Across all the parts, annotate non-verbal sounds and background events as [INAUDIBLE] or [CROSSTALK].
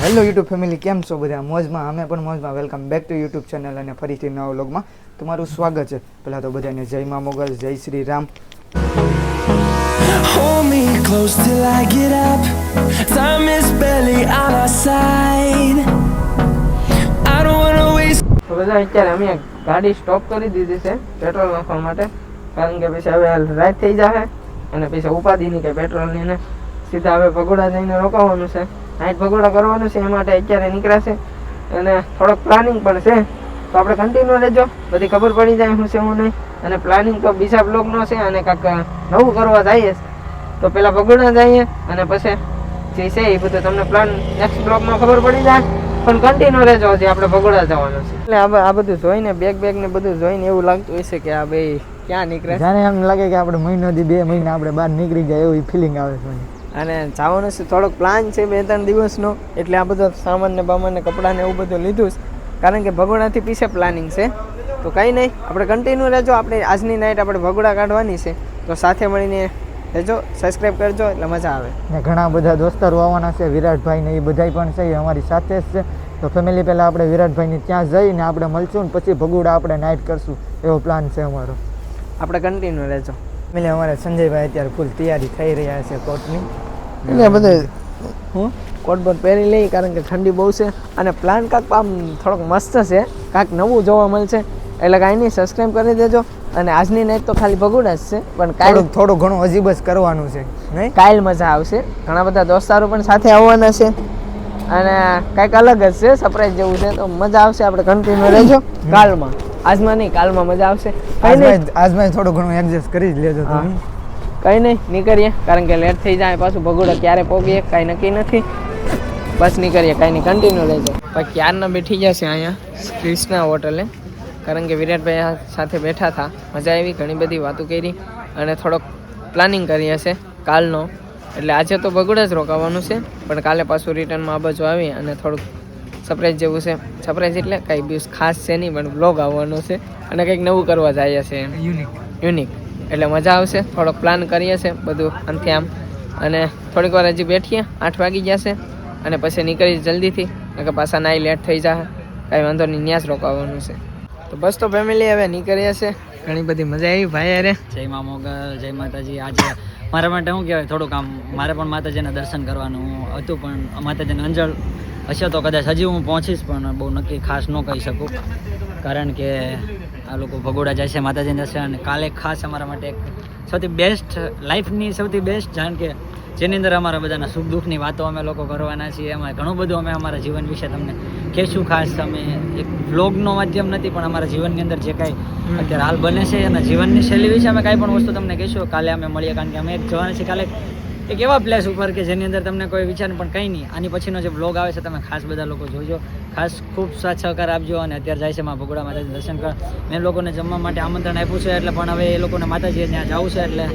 Hello YouTube family કેમ છો બધા મોજમાં અમે પણ મોજમાં welcome back to YouTube channel અને ફરીથી નવા વ્લોગમાં તમારું સ્વાગત છે પહેલાં તો બધાને જય મા મોગલ જય Shri Ram Hold me close till I get up. Time is barely on our side. I don't wanna waste. તો બધા અત્યારે અમે ગાડી સ્ટોપ કરી દીધી છે પેટ્રોલ નાખવા માટે કારણ કે પછી હવે રાત થઈ જશે અને પછી ઉપાધિની કે પેટ્રોલની ને સીધા હવે પગોડા જઈને રોકાવાનું છે નાઇટ ભગોડા કરવાનું છે એ માટે અત્યારે નીકળ્યા અને થોડોક પ્લાનિંગ પણ છે. તો આપણે કન્ટિન્યુ રહેજો. બધી ખબર પડી જાય હું છે હું નહીં. અને પ્લાનિંગ તો બીજા બ્લોગનો છે અને કાંક નવું કરવા જઈએ. તો પહેલાં ભગોડા જઈએ અને પછી જે છે એ બધું તમને પ્લાન નેક્સ્ટ બ્લોગમાં ખબર પડી જાય. પણ કન્ટિન્યુ રહેજો હજી આપણે ભગોડા જવાનું છે. એટલે આ આ બધું જોઈને બેગ બેગ ને બધું જોઈને એવું લાગતું હોય છે કે આ ભાઈ ક્યાં નીકળે જાણે એમ લાગે કે આપણે મહિનો દી બે મહિના આપણે બહાર નીકળી જાય એવી ફિલિંગ આવે છે. અને જવાનું છે થોડોક પ્લાન છે બે ત્રણ દિવસનો. એટલે આ બધો સામાન ને બામાન ને કપડાં ને એવું બધું લીધું છે. કારણ કે ભગોડાથી પીછે પ્લાનિંગ છે. તો કંઈ નહીં આપણે કન્ટિન્યુ રહેજો. આપણે આજની નાઇટ આપણે ભગોડા કાઢવાની છે. તો સાથે મળીને રહેજો સબસ્ક્રાઈબ કરજો એટલે મજા આવે. ને ઘણા બધા દોસ્તારો આવવાના છે વિરાટભાઈ ને એ બધાય પણ છે એ અમારી સાથે જ છે. તો ફેમિલી પહેલાં આપણે વિરાટભાઈની ત્યાં જઈને આપણે મળશું ને પછી ભગોડા આપણે નાઇટ કરશું. એવો પ્લાન છે અમારો. આપણે કન્ટિન્યુ રહેજો. ફેમિલી અમારે સંજયભાઈ અત્યારે ફૂલ તૈયારી થઈ રહ્યા છે કોર્ટની એટલે બધે હું? કોટ બોટ પહેરી લઈ કારણ કે ઠંડી બહુ છે. અને પ્લાન કાંક આમ થોડોક મસ્ત છે. કાંક નવું જોવા મળશે. એટલે કાંઈ નહીં સબસ્ક્રાઈબ કરી દેજો. અને આજની નાઈટ તો ખાલી ભગુડા જ છે પણ કાલ થોડું ઘણું અજીબ જ કરવાનું છે નહીં? કાલ મજા આવશે. ઘણા બધા દોસ્તારો પણ સાથે આવવાના છે. અને કાંઈક અલગ જ છે સરપ્રાઈઝ જેવું છે. તો મજા આવશે આપણે કન્ટિન્યુ રહેજો. કાલમાં. આજમાં નહીં કાલમાં મજા આવશે. કંઈ નહીં. આજમાં થોડું ઘણું એડજસ્ટ કરી જ લેજો. તમે. કંઈ નહીં નીકળીએ. કારણ કે લેટ થઈ જાય પાછું ભગોડા ક્યારે પહોંચીએ કાંઈ નક્કી નથી. બસ નીકળીએ કાંઈ નહીં કન્ટિન્યુ લેજો. પછી ક્યારના બેઠી જશે અહીંયા? ક્રિષ્ના હોટલે. કારણ કે વિરાટભાઈ સાથે બેઠા હતા. મજા આવી ઘણી બધી વાતો કરી અને થોડોક પ્લાનિંગ કરી હશે કાલનો. એટલે આજે તો ભગોડા જ રોકાવાનું છે પણ કાલે પાછું રિટર્નમાં આ બાજુ આવી અને થોડુંક સરપ્રાઈઝ જેવું છે. સરપ્રાઈઝ એટલે કંઈ બી ખાસ છે નહીં પણ બ્લોગ આવવાનો છે અને કંઈક નવું કરવા જાય છે. યુનિક યુનિક એટલે મજા આવશે. થોડોક પ્લાન કરીએ છે બધું અંતે આમ. અને થોડીક વાર હજી બેઠીએ. આઠ વાગી જશે અને પછી નીકળી જલ્દીથી. કે પાછા નાઈ લેટ થઈ જાય કાંઈ વાંધો નહીં ન્યાસ રોકાવાનું છે. તો બસ તો ફેમિલી હવે નીકળીએ છે. ઘણી બધી મજા આવી. ભાઈ અરે. જય મા મોગલ જય માતાજી. આજે મારા માટે શું કહેવાય, થોડુંક આમ મારે પણ માતાજીના દર્શન કરવાનું હતું, પણ માતાજીને અંજળ હશે તો કદાચ હજી હું પહોંચીશ, પણ બહુ નક્કી ખાસ ન કહી શકું. કારણ કે આ લોકો ભગોડા જાય છે માતાજીને દર્શન. કાલે ખાસ અમારા માટે એક સૌથી બેસ્ટ લાઈફની સૌથી બેસ્ટ જાણ કે જેની અંદર અમારા બધાના સુખ દુઃખની વાતો અમે લોકો કરવાના છીએ. એમાં ઘણું બધું અમે અમારા જીવન વિશે તમને કહેશું ખાસ અમે એક બ્લોગનો માધ્યમ નથી પણ અમારા જીવનની અંદર જે કાંઈ અત્યારે હાલ બને છે અને જીવનની શૈલી વિશે અમે કાંઈ પણ વસ્તુ તમને કહીશું. કાલે અમે મળીએ કારણ કે અમે એક જવાના છીએ. કાલે એક એવા પ્લેસ ઉપર કે જેની અંદર તમને કોઈ વિચાર પણ કંઈ નહીં. આની પછીનો જે બ્લોગ આવે છે તમે ખાસ બધા લોકો જોજો. ખાસ ખૂબ સાથ સહકાર આપજો અને અત્યારે જાય છે મા ભગોડા માતાજી દર્શન કર મેં લોકોને જમવા માટે આમંત્રણ આપ્યું છે એટલે પણ હવે એ લોકોને માતાજીએ ત્યાં જવું છે એટલે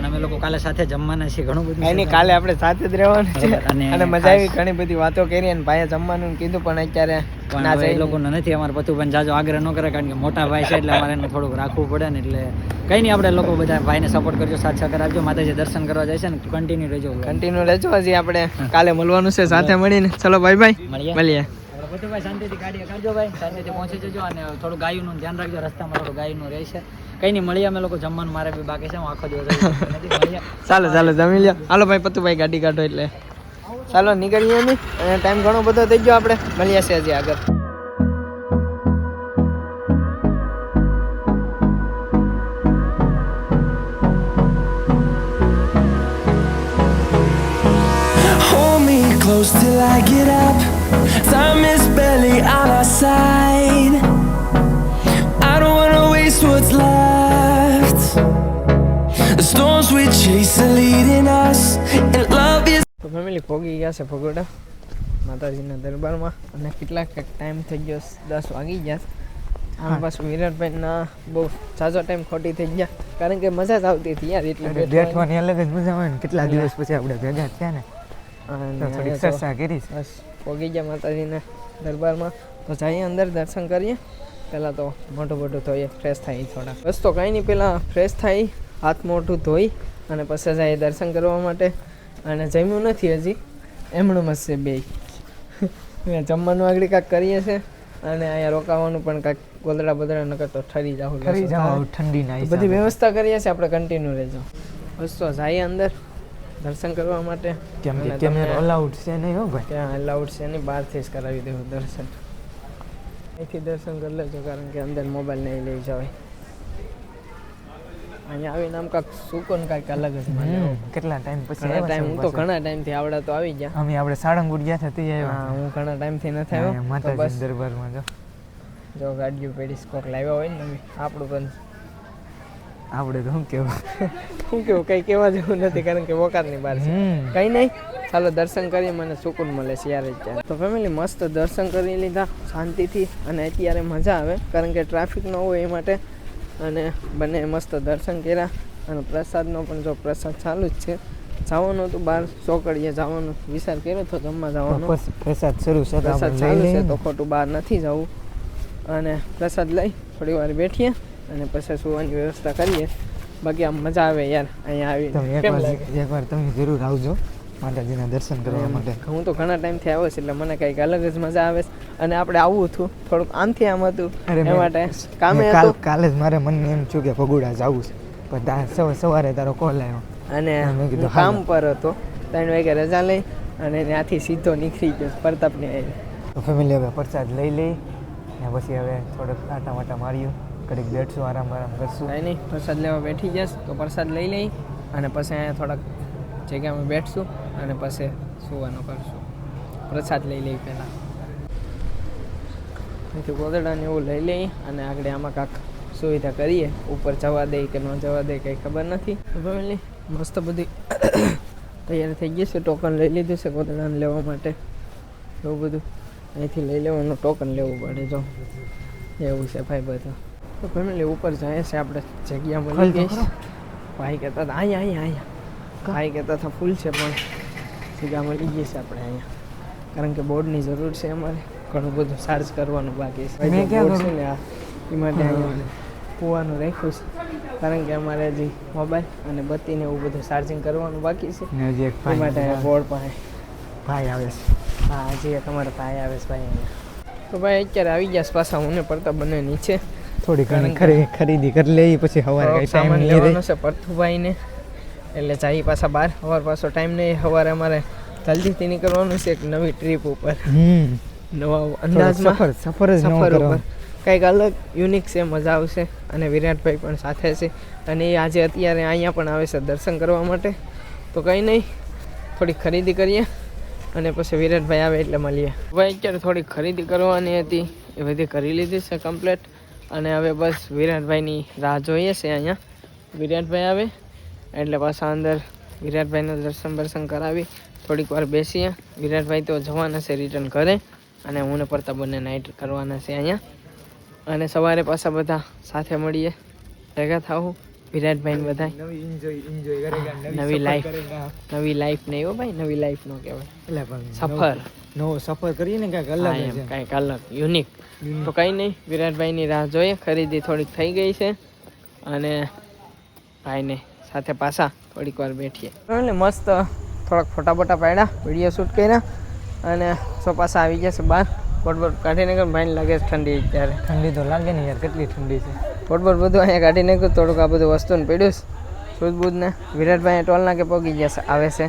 પણ અમે લોકો કાલે સાથે જમવાના છીએ ઘણું બધું. એની કાલે આપણે સાથે જ રહેવાનું છે. અને મજા આવી ઘણી બધી વાતો કરી અને ભાઈએ જમવાનું કીધું પણ અત્યારે ના એ લોકોને નથી અમારે પતું પણ જાજો આગ્રહ ન કરે કારણ કે મોટા ભાઈ છે એટલે અમારે એને થોડુંક રાખવું પડે ને એટલે કંઈ નહીં આપણે લોકો બધા ભાઈને સપોર્ટ કરજો સાથ સહકાર આપજો માતાજી દર્શન કરવા જાય છે ને કન્ટિન્યુ રહેજો. કન્ટિન્યુ રહેજો હજી આપણે કાલે મળવાનું છે સાથે મળીને. ચલો બાય બાય મળીએ. મળીએ ભાઈ શાંતિથી ગાડી કરજો ભાઈ શાંતિથી પહોંચી જજો અને થોડું ગાયનું ધ્યાન રાખજો રસ્તામાં થોડું ગાયનું રહેશે. કઈ નહીં મળીએ અમે લોકો જમવાનું મારે બી બાકી છે હું આખો દિવસ ચાલો ચાલો જમી લ્યો. હાલો ભાઈ પતુભાઈ ગાડી કાઢો એટલે. ચાલો નીકળીએ નહીં અને ટાઈમ ઘણો બધો થઈ ગયો આપણે. મળીએ છે હજી આગળ. Close till I get up. Time is barely on our side. I don't wanna waste what's left. The storms we chase are leading us, and love is. તો ફેમિલી ભોગી ગયા છે ભગોડા માતાજીના દરબારમાં અને કેટલાક ટાઈમ થઈ ગયો દસ વાગી ગયા. આમ પાછું વિરાટભાઈના બહુ સાચો ટાઈમ ખોટી થઈ ગયા કારણ કે મજા જ આવતી હતી યાર એટલે બેઠવાની. અલગ જ મજા આવે ને કેટલા દિવસ પછી આપણે ભેગા થયા ને ચર્ચા કરી બસ પોગી ગયા માતાજીના દરબારમાં. તો જઈએ અંદર દર્શન કરીએ. પહેલાં તો મોઢું મોઢું ધોઈએ ફ્રેશ થાય થોડા. બસ તો કાંઈ નહીં પહેલાં ફ્રેશ થાય હાથ મોઢું ધોઈ અને પછી જઈએ દર્શન કરવા માટે. અને જમ્યું નથી હજી. એમણું મસ્ત બે જમવાનું આગળ કાંક કરીએ છે. અને અહીંયા રોકાવાનું પણ કાંઈક ગોદડા બોદડા નકર તો ઠરી જાવ ઠરી જાવ ઠંડી ના બધી વ્યવસ્થા કરીએ છીએ આપણે કન્ટિન્યુ રહેજો. બસ તો જઈએ અંદર. દર્શન કરવા માટે. કેમ કે કેમેરો અલાઉડ છે નહીં હો ભાઈ? ત્યાં અલાઉડ છે નહીં બહારથી જ કરાવી દેવું દર્શન. અહીંથી દર્શન કરી લેજો કારણ કે અંદર મોબાઈલ નહીં લઈ જવાય. અહીંયા આવીને આમ કાંક સુકોન કાંઈક અલગ જ કેટલા ટાઈમ પછી ટાઈમ હું તો? ઘણા ટાઈમથી આવડા તો આવી ગયા. અમે આપણે સાળંગપુર ગયા હતા તે આવ્યા હું ઘણા ટાઈમથી નથી આવ્યો તો માતાજી દરબારમાં જો. જો ગાડીઓ પેઢી કોક લાવ્યા હોય ને આપણું પણ આપણે તો શું કેવું શું કેવું કંઈ કહેવા જેવું નથી કારણ કે વોકારની બહાર છે. કંઈ નહીં. ચાલો દર્શન કરી મને સુકૂન મળે છે યાર અત્યારે તો ફેમિલી મસ્ત દર્શન કરી લીધા શાંતિથી અને અત્યારે મજા આવે કારણ કે ટ્રાફિક ન હોય એ માટે. અને બંને મસ્ત દર્શન કર્યા અને પ્રસાદનો પણ જો પ્રસાદ ચાલુ જ છે. જવાનું હતું બહાર ચોકડીએ જવાનું. વિચાર કર્યો હતો જમવા જવાનો. પ્રસાદ શરૂ છે પ્રસાદ ચાલુ છે તો ખોટું બહાર નથી જવું. અને પ્રસાદ લઈ થોડી વાર બેઠીએ. અને પછી સુવાની વ્યવસ્થા કરીએ. બાકી આમ મજા આવે યાર અહીંયા આવી તમે એકવાર તમે જરૂર આવજો માતાજીના દર્શન કરવા માટે. હું તો ઘણા ટાઈમથી આવ્યો છું એટલે મને કંઈક અલગ જ મજા આવે છે. અને આપણે આવવું હતું થોડુંક આમથી આમ હતું. એ માટે કામે કાલ કાલે જ મારે મનને એમ થયું કે ભગુડા જવું છે. પણ તા- સવારે તારો કોલ આવ્યો. અને કામ પર હતો ત્રણ વાગે રજા લઈ અને ત્યાંથી સીધો નીકળી ગયો પ્રતાપની આવી તો ફેમિલી હવે પ્રસાદ લઈ લઈ ને પછી હવે થોડોક આટા માટા માર્યું. ઘડીક બેઠશું આરામ આરામ કરશું. કાંઈ નહીં, પ્રસાદ લેવા બેઠી જશ, તો પ્રસાદ લઈ લઈ અને પછી અહીંયા થોડાક જગ્યામાં બેઠશું અને પછી સુવાનું કરશું. પ્રસાદ લઈ લઈ પહેલાં. અહીંથી ગોદડાને એવું લઈ લઈ અને આગળ આમાં કાંક સુવિધા કરીએ. ઉપર જવા દે કે ન જવા દે કંઈ ખબર નથી. ફેમિલી મસ્ત બધી [COUGHS] તૈયાર થઈ ગઈ છે. ટોકન લઈ લીધું છે ગોદડાને લેવા માટે. એવું બધું. અહીંથી લઈ લેવાનું, ટોકન લેવું પડે જો. એવું છે ભાઈ બધું. તો ફેમિલી ઉપર જાય છે આપણે જગ્યા મળી ગઈ. છે ભાઈ કહેતા હતા અહીંયા અહીંયા અહીંયા ભાઈ કહેતા હતા ફૂલ છે પણ જગ્યા મળી ગઈ છે આપણે અહીંયા. કારણ કે બોર્ડની જરૂર છે અમારે. ઘણું બધું ચાર્જ કરવાનું બાકી છે. મેં ક્યાં છે ને આ એ માટે કૂવાનું રાખ્યું છે. કારણ કે અમારે હજી મોબાઈલ અને બત્તીને એવું બધું ચાર્જિંગ કરવાનું બાકી છે. એ માટે બોર્ડ પાસે ભાઈ આવે છે. હા હજી અમારા ભાઈ આવે છે ભાઈ અહીંયા. તો ભાઈ અત્યારે આવી ગયા છે પાછા હું ને પડતા બંને નીચે. થોડી ઘણી ખરીદી કરી લઈ પછી સવારે કઈ ટાઈમ સામાન લેવાનો છે પરથુભાઈને. એટલે જઈ પાછા બહાર. સવાર પાછો ટાઈમ નહીં. સવારે અમારે જલ્દીથી નીકળવાનું છે એક નવી ટ્રીપ ઉપર. હમ. નવા અંદાજમાં સફર સફર જ સફર ઉપર. કંઈક અલગ યુનિક છે મજા આવશે. અને વિરાટભાઈ પણ સાથે છે. અને એ આજે અત્યારે અહીંયા પણ આવે છે દર્શન કરવા માટે. તો કંઈ નહીં. થોડી ખરીદી કરીએ. અને પછી વિરાટભાઈ આવે એટલે મળીએ. ભાઈ અત્યારે થોડી ખરીદી કરવાની હતી. એ બધી કરી લીધી છે કમ્પ્લેટ અને હવે બસ વિરાટભાઈની રાહ જોઈએ છે અહીંયા. વિરાટભાઈ આવે, એટલે પાછા અંદર વિરાટભાઈનું દર્શન દર્શન કરાવી થોડીક વાર બેસીએ. વિરાટભાઈ તો જવાના છે રિટર્ન ઘરે અને હું ને પડતા બંને નાઇટ કરવાના છે અહીંયા. અને સવારે પાછા બધા સાથે મળીએ. ભેગા થાવું વિરાટભાઈ બધા નવી એન્જોય એન્જોય કરે નવી લાઈફ નવી લાઈફ નહીં હો ભાઈ નવી લાઈફ નો કહેવાય. એટલે પણ સફર. નવો- સફર કરીએ ને કાંઈક અલગ એમ. કાંઈક અલગ યુનિક તો કંઈ નહીં વિરાટભાઈની રાહ જોઈએ. ખરીદી થોડીક થઈ ગઈ છે. અને ભાઈને સાથે પાછા થોડીક વાર બેઠીએ. એટલે મસ્ત થોડાક ફોટા બોટા પાડ્યા વીડિયો શૂટ કર્યા. અને સો પાછા આવી ગયા છે બહાર. બોટ બોટ કાઢીને ભાઈને લાગે છે ઠંડી ત્યારે. ઠંડી તો લાગે ને યાર કેટલી ઠંડી છે. બોટ બોટ બધું અહીંયા કાઢી નાખ્યું, થોડુંક આ બધું વસ્તુને પડ્યું છે. સૂઝ બૂઝ ને વિરાટભાઈ ટોલ નાકે પહોંચી ગયા આવે છે.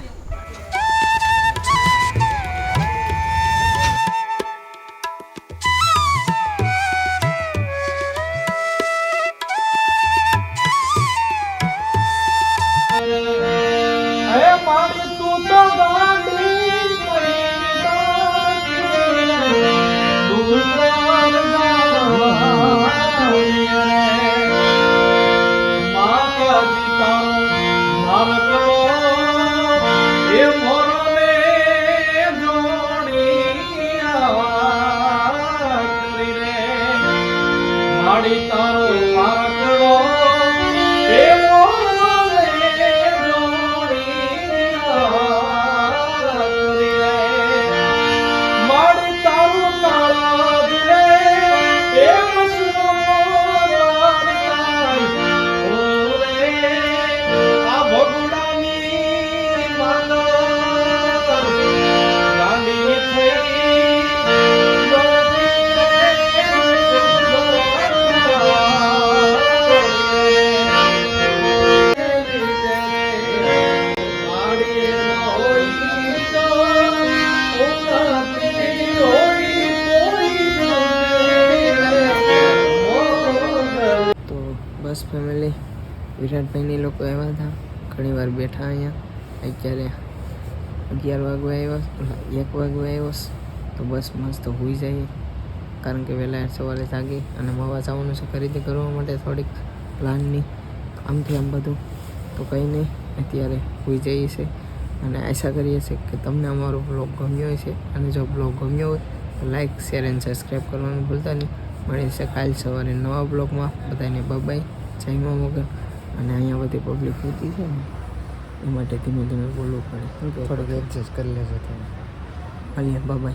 વિરાટભાઈની લોકો આવ્યા હતા. ઘણી વાર બેઠા અહીંયા. અત્યારે અગિયાર વાગવા આવ્યા, એક વાગવા આવ્યો. તો બસ મસ્ત હોઈ જાય. કારણ કે વહેલા સવારે જાગી અને મવા જવાનું છે ખરીદી કરવા માટે થોડીક પ્લાનની. આમથી આમ બધું. તો કંઈ નહીં, અત્યારે હોઈ જઈએ છે અને આશા કરીએ છીએ કે તમને અમારો બ્લોગ ગમ્યો છે અને જો બ્લોગ ગમ્યો હોય, તો લાઈક શેર એન્ડ સબસ્ક્રાઈબ કરવાનું ભૂલતા નહીં. મળે છે કાલ સવારે નવા બ્લોગમાં બધાને બાય જય વગર. અને અહીંયા બધી પબ્લિક હોતી છે ને એ માટે ધીમે ધીમે બોલવું પડે. થોડુંક એડજસ્ટ કરી લેજો તમે. મળીએ બાય